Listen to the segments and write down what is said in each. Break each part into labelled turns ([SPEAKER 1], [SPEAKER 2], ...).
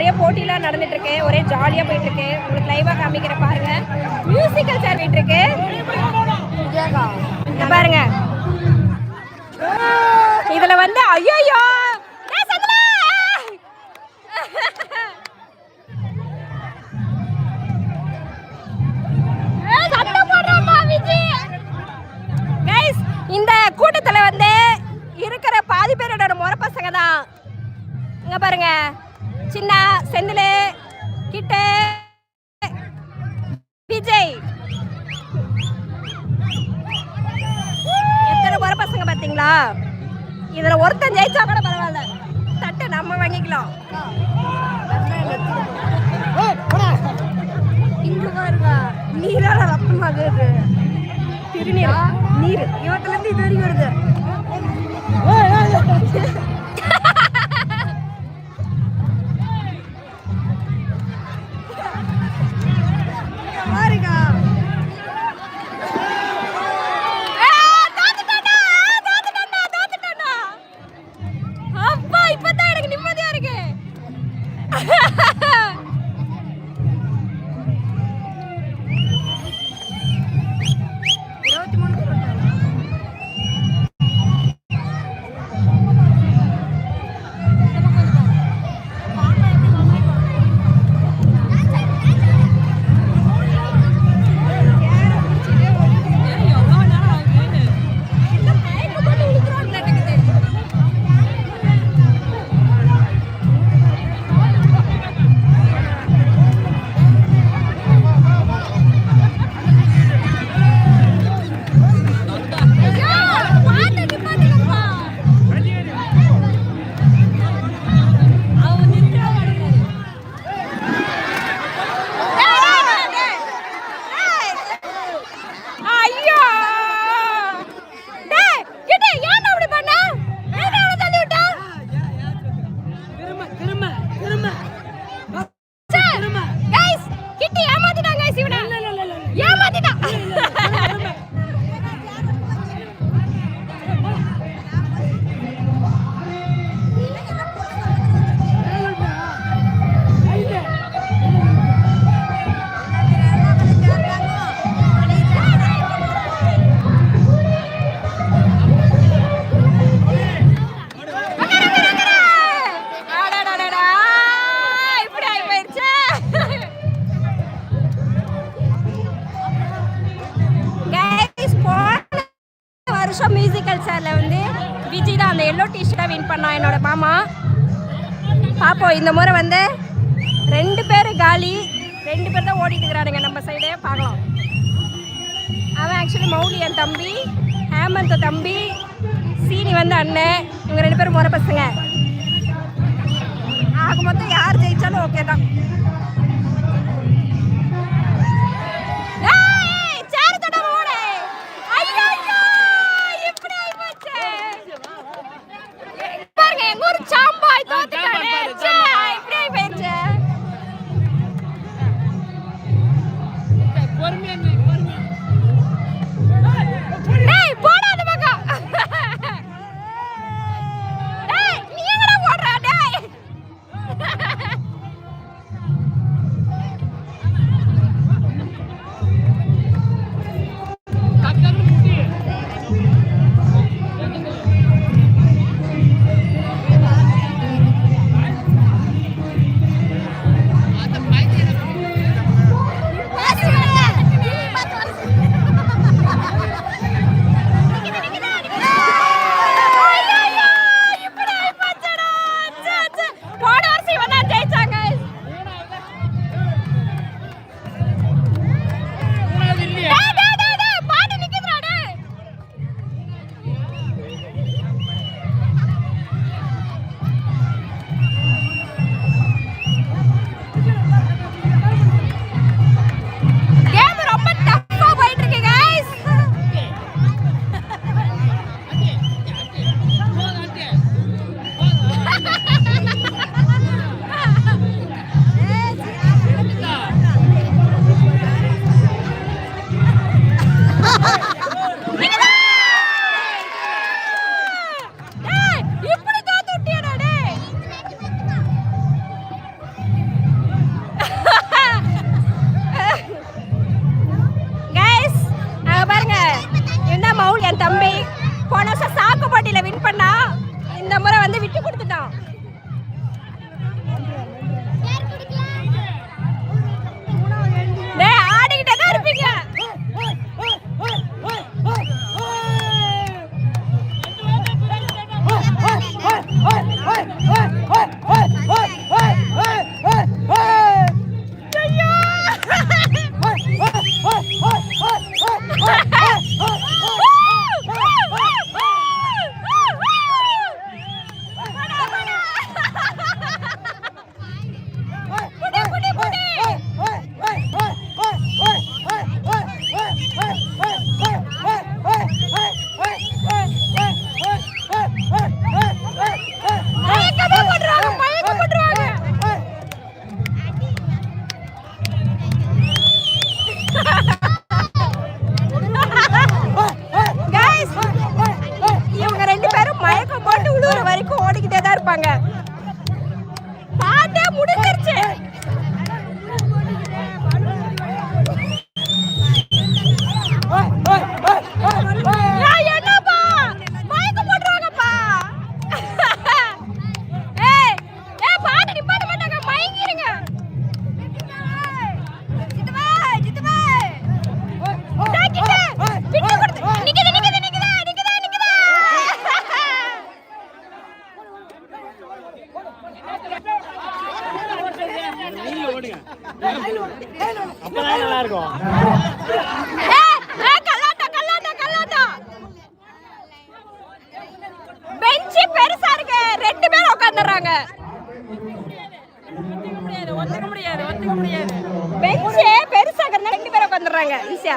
[SPEAKER 1] நிறைய போட்டிலாம் நடந்துட்டு இருக்கு ஒரே ஜாலியாக போயிட்டு இருக்கு உங்களுக்கு லைவாக காமிக்கிற பாருங்க. மியூசிக்கல் சார் போயிட்டு இருக்கு. பாருங்க. இதுல வந்து ஐயோ கைஸ் இந்த கூட்டத்தில் வந்து இருக்கிற பாதி பேரோட முறை பசங்க தான். இங்கே பாருங்க. சின்ன செந்தில் கிட்ட. விஜய். எத்தனை முறை பசங்க பாத்தீங்களா இதுல ஒருத்தன் ஜெயிச்சா கூட பரவாயில்ல. தட்டு நம்ம வாங்கிக்கலாம். நீரால ரத்தமாகுது திருநீர். நீர். இவத்துல இருந்து இது வரைக்கும் வருது. வருஷம் வந்து விஜய் தான் அந்த எல்லோ டிஷர்ட்டை வின் பண்ணான் என்னோட மாமா. பார்ப்போம் இந்த முறை வந்து ரெண்டு பேர் காலி ரெண்டு பேர் தான் ஓடிட்டு இருக்கிறானுங்க நம்ம சைடே பார்க்கலாம். அவன் ஆக்சுவலி மௌலி என் தம்பி ஹேமந்த் தம்பி சீனி வந்து அண்ணன் இவங்க ரெண்டு பேரும் முறை பசங்க. ஆக மொத்தம் யார் ஜெயித்தாலும் ஓகே தான்.
[SPEAKER 2] அப்பதான் நல்லா இருக்கும்
[SPEAKER 1] பெஞ்சு பெருசா இருக்கு ரெண்டு பேர் உட்காந்துறாங்க பெஞ்சு பெருசா இருக்கிறதுனால ரெண்டு பேர் உட்காந்துறாங்க ஈஸியா.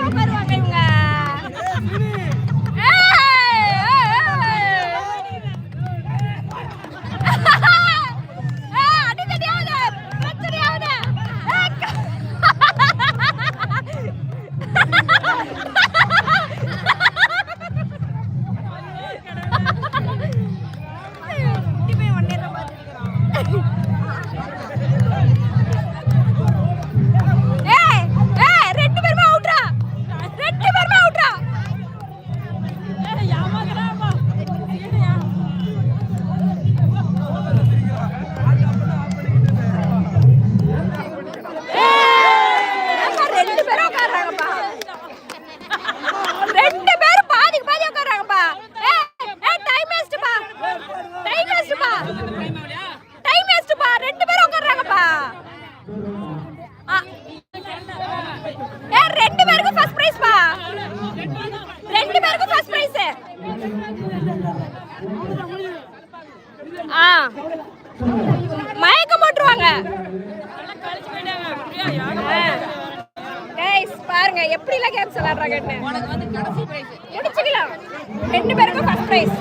[SPEAKER 1] மயக்கம் போட்டுருவாங்க. பாருங்க எப்படி எல்லாம் கேம்ஸ் விளையாடுறாங்கன்னு. முடிச்சுக்கலாம். ரெண்டு பேருக்கும் ஃபர்ஸ்ட் ப்ரைஸ்